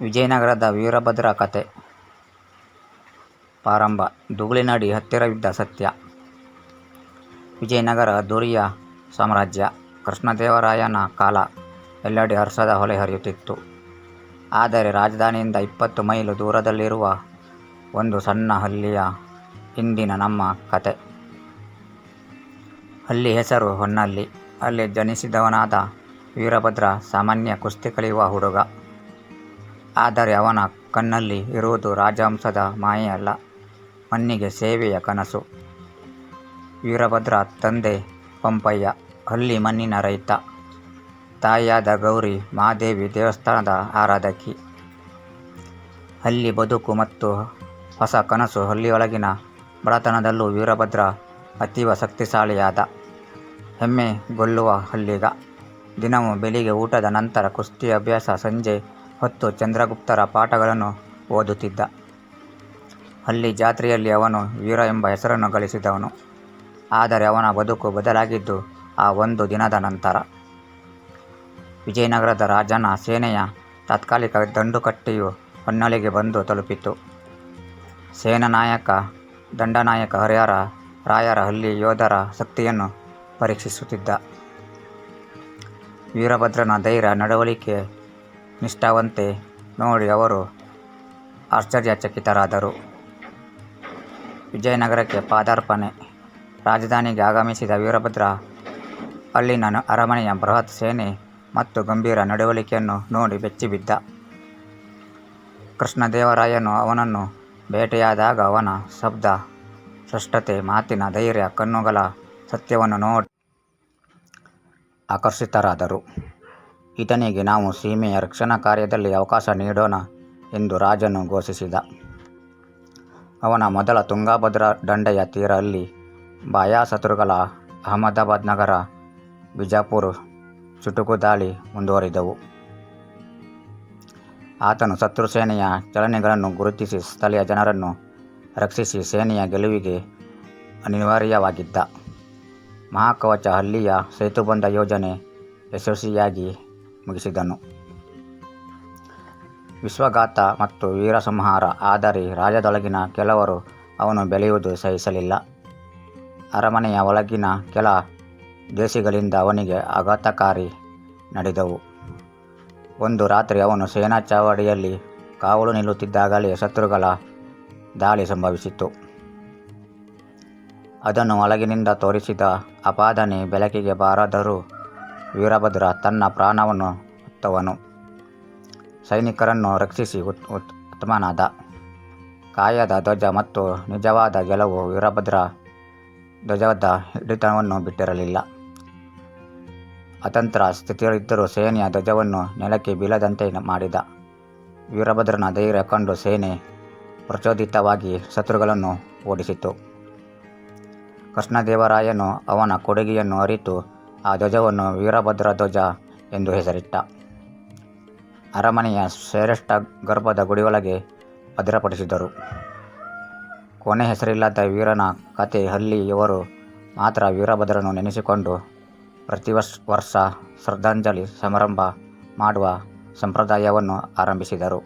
ವಿಜಯನಗರದ ವೀರಭದ್ರ ಕಥೆ. ಪ್ರಾರಂಭ. ದುಗುಳಿನಡಿ ಹತ್ತಿರವಿದ್ದ ಸತ್ಯ. ವಿಜಯನಗರ ಧುರಿಯ ಸಾಮ್ರಾಜ್ಯ. ಕೃಷ್ಣದೇವರಾಯನ ಕಾಲ ಎಲ್ಲೆಡೆ ಹರ್ಷದ ಹೊಲೆ ಹರಿಯುತ್ತಿತ್ತು. ಆದರೆ ರಾಜಧಾನಿಯಿಂದ ಇಪ್ಪತ್ತು ಮೈಲು ದೂರದಲ್ಲಿರುವ ಒಂದು ಸಣ್ಣ ಹಳ್ಳಿಯ ಹಿಂದಿನ ನಮ್ಮ ಕತೆ ಹಳ್ಳಿ ಹೆಸರು ಹೊನ್ನಳ್ಳಿ. ಅಲ್ಲಿ ಜನಿಸಿದವನಾದ ವೀರಭದ್ರ ಸಾಮಾನ್ಯ ಕುಸ್ತಿ ಕಲಿಯುವ ಹುಡುಗ. ಆದರೆ ಅವನ ಕಣ್ಣಲ್ಲಿ ಇರುವುದು ರಾಜಹಂಸದ ಮಾಯೆಯಲ್ಲ, ಮಣ್ಣಿಗೆ ಸೇವೆಯ ಕನಸು. ವೀರಭದ್ರ ತಂದೆ ಪಂಪಯ್ಯ, ಹಳ್ಳಿ ಮಣ್ಣಿನ ರೈತ. ತಾಯಿಯಾದ ಗೌರಿ ಮಹಾದೇವಿ ದೇವಸ್ಥಾನದ ಆರಾಧಕಿ. ಹಳ್ಳಿ ಬದುಕು ಮತ್ತು ಹೊಸ ಕನಸು ಹಳ್ಳಿಯೊಳಗಿನ ಬಡತನದಲ್ಲೂ ವೀರಭದ್ರ ಅತೀವ ಶಕ್ತಿಶಾಲಿಯಾದ. ಹೆಮ್ಮೆ ಗೊಲ್ಲುವ ಹಳ್ಳಿಗ. ದಿನವೂ ಬೆಳಿಗ್ಗೆ ಊಟದ ನಂತರ ಕುಸ್ತಿ ಅಭ್ಯಾಸ ಸಂಜೆ ಹೊತ್ತು ಚಂದ್ರಗುಪ್ತರ ಪಾಠಗಳನ್ನು ಓದುತ್ತಿದ್ದ. ಅಲ್ಲಿ ಜಾತ್ರೆಯಲ್ಲಿ ಅವನು ವೀರ ಎಂಬ ಹೆಸರನ್ನು ಗಳಿಸಿದವನು. ಆದರೆ ಅವನ ಬದುಕು ಬದಲಾಗಿದ್ದು ಆ ಒಂದು ದಿನದ ನಂತರ. ವಿಜಯನಗರದ ರಾಜನ ಸೇನೆಯ ತಾತ್ಕಾಲಿಕ ದಂಡುಕಟ್ಟೆಯು ಹೊನ್ನಳಿಗೆ ಬಂದು ತಲುಪಿತು ಸೇನಾನಾಯಕ ದಂಡನಾಯಕ ಹರಿಹರ ರಾಯರ ಹಳ್ಳಿ ಯೋಧರ ಶಕ್ತಿಯನ್ನು ಪರೀಕ್ಷಿಸುತ್ತಿದ್ದ. ವೀರಭದ್ರನ ಧೈರ್ಯ, ನಡವಳಿಕೆ ನಿಷ್ಠಾವಂತೆ ನೋಡಿ ಅವರು ಆಶ್ಚರ್ಯಚಕಿತರಾದರು. ವಿಜಯನಗರಕ್ಕೆ ಪಾದಾರ್ಪಣೆ. ರಾಜಧಾನಿಗೆ ಆಗಮಿಸಿದ ವೀರಭದ್ರ ಅಲ್ಲಿನ ಅರಮನೆಯ ಬೃಹತ್ ಸೇನೆ ಮತ್ತು ಗಂಭೀರ ನಡವಳಿಕೆಯನ್ನು ನೋಡಿ ಬೆಚ್ಚಿಬಿದ್ದ. ಕೃಷ್ಣದೇವರಾಯನು ಅವನನ್ನು ಭೇಟಿಯಾದಾಗ ಅವನ ಶಬ್ದ ಸ್ಪಷ್ಟತೆ ಮಾತಿನ ಧೈರ್ಯ, ಕಣ್ಣುಗಳ ಸತ್ಯವನ್ನು ನೋಡಿ ಆಕರ್ಷಿತರಾದರು. ಈತನಿಗೆ ನಾವು ಸೀಮೆಯ ರಕ್ಷಣಾ ಕಾರ್ಯದಲ್ಲಿ ಅವಕಾಶ ನೀಡೋಣ ಎಂದು ರಾಜನು ಘೋಷಿಸಿದ. ಅವನ ಮೊದಲ ತುಂಗಭದ್ರಾ ದಂಡೆಯ ತೀರ ಅಲ್ಲಿ ಬಾಯಾಸತುರುಗಳ ಅಹಮದಾಬಾದ್ ನಗರ, ಬಿಜಾಪುರ ಚುಟುಕು ದಾಳಿ ಮುಂದುವರಿದವು. ಆತನು ಶತ್ರು ಸೇನೆಯ ಚಲನೆಗಳನ್ನು ಗುರುತಿಸಿ ಸ್ಥಳೀಯ ಜನರನ್ನು ರಕ್ಷಿಸಿ ಸೇನೆಯ ಗೆಲುವಿಗೆ ಅನಿವಾರ್ಯವಾಗಿದ್ದ. ಮಹಾಕವಚ ಹಳ್ಳಿಯ ಸೇತುಬಂಧ ಯೋಜನೆ ಯಶಸ್ವಿಯಾಗಿ ಮುಗಿಸಿದನು. ವಿಶ್ವಘಾತ ಮತ್ತು ವೀರಸಂಹಾರ, ಆದರೆ ರಾಜದೊಳಗಿನ ಕೆಲವರು ಅವನು ಬೆಳೆಯುವುದು ಸಹಿಸಲಿಲ್ಲ. ಅರಮನೆಯ ಒಳಗಿನ ಕೆಲ ದೇಶಿಗಳಿಂದ ಅವನಿಗೆ ಆಘಾತಕಾರಿ ನಡೆದವು. ಒಂದು ರಾತ್ರಿ ಅವನು ಸೇನಾ ಚಾವಡಿಯಲ್ಲಿ ಕಾವಲು ನಿಲ್ಲುತ್ತಿದ್ದಾಗಲೇ ಶತ್ರುಗಳ ದಾಳಿ ಸಂಭವಿಸಿತು. ಅದನ್ನು ಒಳಗಿನಿಂದ ತೋರಿಸಿದ ಅಪಾದನೆ ಬೆಳಕಿಗೆ ಬಾರದರೂ ವೀರಭದ್ರ ತನ್ನ ಪ್ರಾಣವನ್ನು ಹೊತ್ತವನು. ಸೈನಿಕರನ್ನು ರಕ್ಷಿಸಿ ಉತ್ ಉತ್ ಹುತಾತ್ಮನಾದ ಕಾಯದ ಧ್ವಜ ಮತ್ತು ನಿಜವಾದ ಗೆಲುವು ವೀರಭದ್ರ ಧ್ವಜದ ಹಿಡಿತವನ್ನು ಬಿಟ್ಟಿರಲಿಲ್ಲ. ಅತಂತ್ರ ಸ್ಥಿತಿಯಲ್ಲಿದ್ದರೂ ಸೇನೆಯ ಧ್ವಜವನ್ನು ನೆಲಕ್ಕೆ ಬೀಳದಂತೆ ಮಾಡಿದ. ವೀರಭದ್ರನ ಧೈರ್ಯ ಕಂಡು ಸೇನೆ ಪ್ರಚೋದಿತವಾಗಿ ಶತ್ರುಗಳನ್ನು ಓಡಿಸಿತು. ಕೃಷ್ಣದೇವರಾಯನು ಅವನ ಕೊಡುಗೆಯನ್ನು ಅರಿತು ಆ ಧ್ವಜವನ್ನು ವೀರಭದ್ರ ಧ್ವಜ ಎಂದು ಹೆಸರಿಟ್ಟ. ಅರಮನೆಯ ಶ್ರೇಷ್ಠ ಗರ್ಭದ ಗುಡಿಯೊಳಗೆ ಭದ್ರಪಡಿಸಿದರು. ಕೊನೆ ಹೆಸರಿಲ್ಲದ ವೀರನ ಕತೆ ಇವರು ಮಾತ್ರ ವೀರಭದ್ರನು ನೆನೆಸಿಕೊಂಡು ಪ್ರತಿ ವರ್ಷ ವರ್ಷ ಶ್ರದ್ಧಾಂಜಲಿ ಸಮಾರಂಭ ಮಾಡುವ ಸಂಪ್ರದಾಯವನ್ನು ಆರಂಭಿಸಿದರು.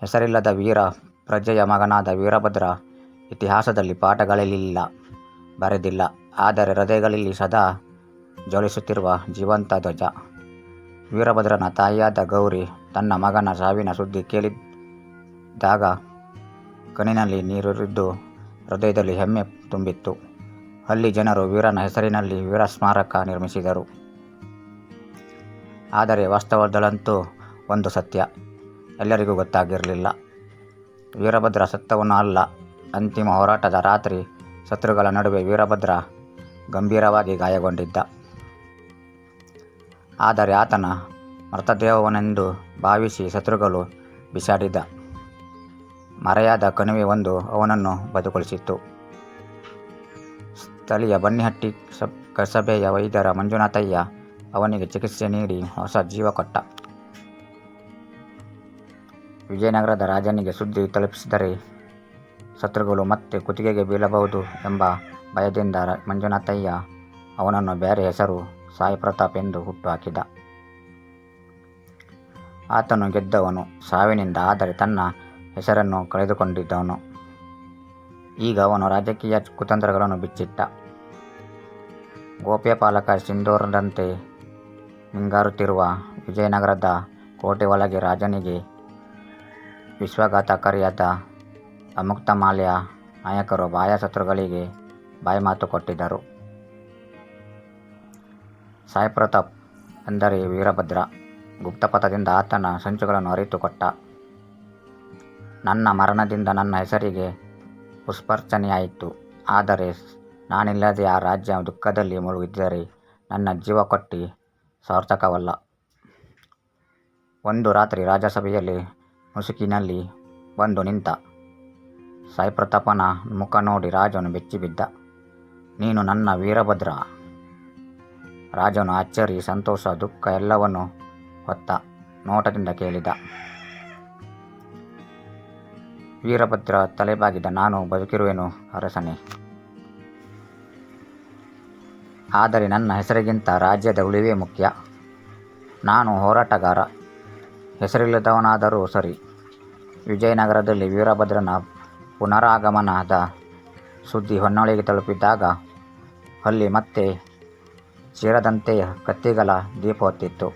ಹೆಸರಿಲ್ಲದ ವೀರ ಪ್ರಜೆಯ ಮಗನಾದ ವೀರಭದ್ರ ಇತಿಹಾಸದಲ್ಲಿ ಪಾಠಗಳಲ್ಲಿಲ್ಲ, ಬರೆದಿಲ್ಲ. ಆದರೆ ಹೃದಯಗಳಲ್ಲಿ ಸದಾ ಜ್ವಲಿಸುತ್ತಿರುವ ಜೀವಂತ ಧ್ವಜ. ವೀರಭದ್ರನ ತಾಯಿಯಾದ ಗೌರಿ ತನ್ನ ಮಗನ ಸಾವಿನ ಸುದ್ದಿ ಕೇಳಿದಾಗ ಕಣ್ಣಿನಲ್ಲಿ ನೀರುರಿದ್ದು ಹೃದಯದಲ್ಲಿ ಹೆಮ್ಮೆ ತುಂಬಿತ್ತು. ಅಲ್ಲಿ ಜನರು ವೀರನ ಹೆಸರಿನಲ್ಲಿ ವೀರ ಸ್ಮಾರಕ ನಿರ್ಮಿಸಿದರು. ಆದರೆ ವಾಸ್ತವದಲ್ಲಂತೂ ಒಂದು ಸತ್ಯ. ಎಲ್ಲರಿಗೂ ಗೊತ್ತಾಗಿರಲಿಲ್ಲ. ವೀರಭದ್ರ ಸತ್ತವನು ಅಲ್ಲ ಅಂತಿಮ ಹೋರಾಟದ ರಾತ್ರಿ ಶತ್ರುಗಳ ನಡುವೆ ವೀರಭದ್ರ ಗಂಭೀರವಾಗಿ ಗಾಯಗೊಂಡಿದ್ದ. ಆದರೆ ಆತನ ಮೃತದೇಹವನೆಂದು ಭಾವಿಸಿ ಶತ್ರುಗಳು ಬಿಸಾಡಿದ ಮರೆಯಾದ ಕಣಿವೆ ಒಂದು ಅವನನ್ನು ಬದುಕೊಳಿಸಿತ್ತು. ಸ್ಥಳೀಯ ಬನ್ನಿಹಟ್ಟಿ ಸಬ್, ಕಸಬೆಯ ವೈದ್ಯರ ಮಂಜುನಾಥಯ್ಯ ಅವನಿಗೆ ಚಿಕಿತ್ಸೆ ನೀಡಿ ಹೊಸ ಜೀವ ಕೊಟ್ಟ. ವಿಜಯನಗರದ ರಾಜನಿಗೆ ಸುದ್ದಿ ತಲುಪಿಸಿದರೆ ಶತ್ರುಗಳು ಮತ್ತೆ ಕುತ್ತಿಗೆಗೆ ಬೀಳಬಹುದು ಎಂಬ ಭಯದಿಂದ ಮಂಜುನಾಥಯ್ಯ ಅವನನ್ನು ಬೇರೆ ಹೆಸರು ಸಾಯಿ ಪ್ರತಾಪ್ ಎಂದು ಹುಟ್ಟುಹಾಕಿದ. ಆತನು ಗೆದ್ದವನು, ಸಾವಿನಿಂದ ಆದರೆ ತನ್ನ ಹೆಸರನ್ನು ಕಳೆದುಕೊಂಡಿದ್ದವನು. ಈಗ ಅವನು ರಾಜಕೀಯ ಕುತಂತ್ರಗಳನ್ನು ಬಿಚ್ಚಿಟ್ಟ. ಗೋಪ್ಯಪಾಲಕ ಸಿಂಧೂರದಂತೆ ಹಿಂಗಾರುತ್ತಿರುವ ವಿಜಯನಗರದ ಕೋಟೆ ಒಳಗೆ ರಾಜನಿಗೆ ವಿಶ್ವಘಾತಕಾರಿಯಾದ ಅಮುಕ್ತಮಾಲ್ಯ ನಾಯಕರು ಬಾಹ್ಯ ಶತ್ರುಗಳಿಗೆ ಬಾಯಿಮಾತು ಕೊಟ್ಟಿದ್ದರು. ಸಾಯಿ ಪ್ರತಾಪ್ ಅಂದರೆ ವೀರಭದ್ರ ಗುಪ್ತಪಥದಿಂದ ಆತನ ಸಂಚುಗಳನ್ನು ಅರಿತುಕೊಟ್ಟ. ನನ್ನ ಮರಣದಿಂದ ನನ್ನ ಹೆಸರಿಗೆ ಪುಷ್ಪರ್ಚನೆಯಾಯಿತು ಆದರೆ ನಾನಿಲ್ಲದೆ ಆ ರಾಜ್ಯ ದುಃಖದಲ್ಲಿ ಮುಳುಗಿದ್ದರೆ ನನ್ನ ಜೀವ ಕೊಟ್ಟಿ ಸಾರ್ಥಕವಲ್ಲ. ಒಂದು ರಾತ್ರಿ ರಾಜಸಭೆಯಲ್ಲಿ ಮುಸುಕಿನಲ್ಲಿ ಬಂದು ನಿಂತ ಸಾಯಿ ಪ್ರತಾಪನ ಮುಖ ನೋಡಿ ರಾಜನು ಬೆಚ್ಚಿಬಿದ್ದ. ನೀನು ನನ್ನ ವೀರಭದ್ರ. ರಾಜನು ಅಚ್ಚರಿ, ಸಂತೋಷ, ದುಃಖ ಎಲ್ಲವನ್ನು ಹೊತ್ತ ನೋಟದಿಂದ ಕೇಳಿದ. ವೀರಭದ್ರ ತಲೆಬಾಗಿದ, ನಾನು ಬದುಕಿರುವೆನು ಅರಸನೇ. ಆದರೆ ನನ್ನ ಹೆಸರಿಗಿಂತ ರಾಜ್ಯದ ಉಳಿವೇ ಮುಖ್ಯ. ನಾನು ಹೋರಾಟಗಾರ, ಹೆಸರಿಲ್ಲದವನಾದರೂ ಸರಿ. ವಿಜಯನಗರದಲ್ಲಿ ವೀರಭದ್ರನ ಪುನರಾಗಮನದ ಸುದ್ದಿ ಹೊನ್ನೊಳಿಗೆ ತಲುಪಿದಾಗ ಅಲ್ಲಿ ಮತ್ತೆ ಚಿರದಂತೆ ಕತ್ತಿಗಳ ದೀಪ ಹೊತ್ತಿತ್ತು.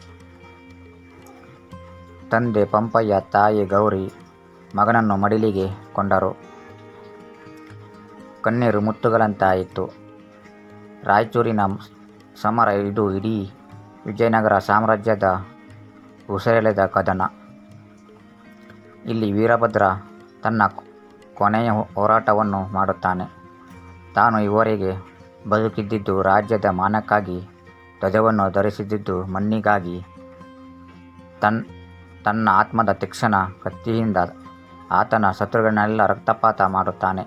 ತಂದೆ ಪಂಪಯ್ಯ, ತಾಯಿ ಗೌರಿ ಮಗನನ್ನು ಮಡಿಲಿಗೆ ಕೊಂಡರು. ಕಣ್ಣೀರು ಮುತ್ತುಗಳಂತಾಯಿತು ರಾಯಚೂರಿನ ಸಮರ ಇದು ಇಡೀ ವಿಜಯನಗರ ಸಾಮ್ರಾಜ್ಯದ ಉಸಿರೆಳೆದ ಕದನ. ಇಲ್ಲಿ ವೀರಭದ್ರ ತನ್ನ ಕೊನೆಯ ಹೋರಾಟವನ್ನು ಮಾಡುತ್ತಾನೆ. ತಾನು ಇವರೆಗೆ ಬದುಕಿದ್ದಿದ್ದು ರಾಜ್ಯದ ಮಾನಕ್ಕಾಗಿ, ಧ್ವಜವನ್ನು ಧರಿಸಿದ್ದಿದ್ದು ಮಣ್ಣಿಗಾಗಿ. ತನ್, ತನ್ನ ಆತ್ಮದ ತೀಕ್ಷ್ಣ ಕತ್ತಿಯಿಂದ ಆತನ ಶತ್ರುಗಳನ್ನೆಲ್ಲ ರಕ್ತಪಾತ ಮಾಡುತ್ತಾನೆ.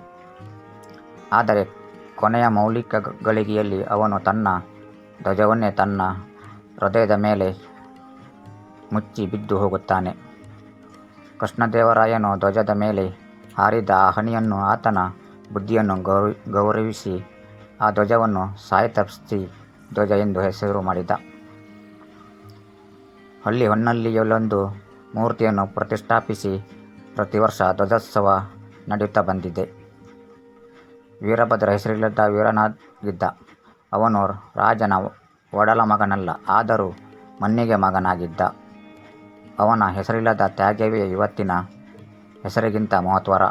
ಆದರೆ ಕೊನೆಯ ಮೌಲಿಕ ಗಳಿಗೆಯಲ್ಲಿ ಅವನು ತನ್ನ ಧ್ವಜವನ್ನೇ ತನ್ನ ಹೃದಯದ ಮೇಲೆ ಮುಚ್ಚಿ ಬಿದ್ದು ಹೋಗುತ್ತಾನೆ. ಕೃಷ್ಣದೇವರಾಯನು ಧ್ವಜದ ಮೇಲೆ ಹಾರಿದ ಆ ಹನಿಯನ್ನು ಆತನ ಬುದ್ಧಿಯನ್ನು ಗೌರವ ಗೌರವಿಸಿ ಆ ಧ್ವಜವನ್ನು ಸಾಯಿತಪ್ಸಿ ಧ್ವಜ ಎಂದು ಹೆಸರು ಮಾಡಿದ. ಹಳ್ಳಿ ಹೊನ್ನಲ್ಲಿಯಲ್ಲೊಂದು ಮೂರ್ತಿಯನ್ನು ಪ್ರತಿಷ್ಠಾಪಿಸಿ ಪ್ರತಿ ವರ್ಷ ಧ್ವಜೋತ್ಸವ ನಡೆಯುತ್ತಾ ಬಂದಿದೆ. ವೀರಭದ್ರ ಹೆಸರಿಲ್ಲದ ವೀರನಾಗಿದ್ದ ಅವನು ರಾಜನ ಒಡಲ ಮಗನಲ್ಲ, ಆದರೂ ಮಣ್ಣಿಗೆ ಮಗನಾಗಿದ್ದ. ಅವನ ಹೆಸರಿಲ್ಲದ ತ್ಯಾಗವೇ ಇವತ್ತಿನ ಹೆಸರಿಗಿಂತ ಮಹತ್ವರ.